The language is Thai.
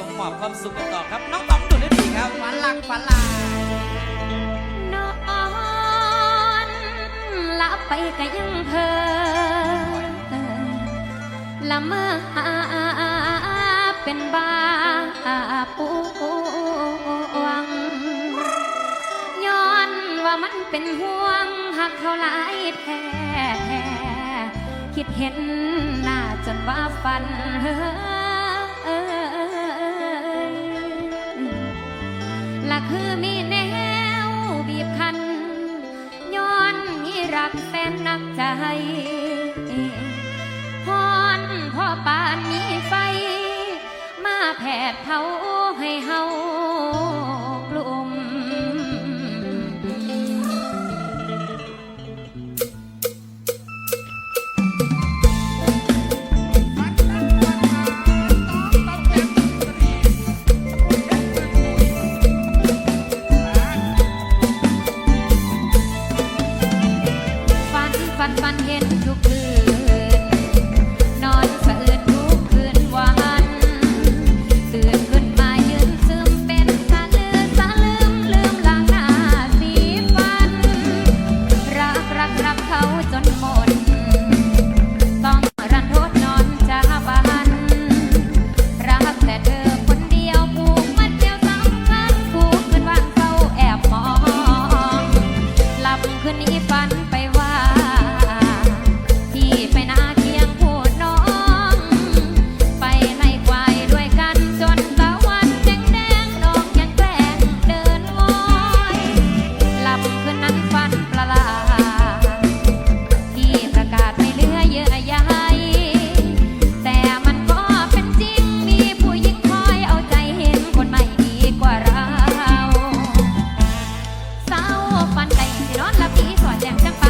้องมอบความสุขกันต่อครับ น้องต๋อมดูได้ดีครับ ฝันหลักฝันลายนอนหลับไปก็ยังเพอละเมอเป็นบาปูวงย้อนว่ามันเป็นห่วงหักเขาหลายแท้คิดเห็นหน้าจนว่าฝันเนักใจฮอนพ่อปานมีไฟ มาแผดเผาให้เฮา ฝันฝันเห็นทุกคืน นอนสะอื้นทุคืนวันตื่นขึ้นมายืนซึมเป็นสะลืนสะลืมลืมลางาสีฟัน รักรักรักเขาจนหมด ต้องรันทษนอนจาบัน รักแต่เธอคนเดียวผูกมัดเดียวสำคันว่าเศร้าแอบมองหลับคืนนี้ นอนละพี่สอนแจมจังปา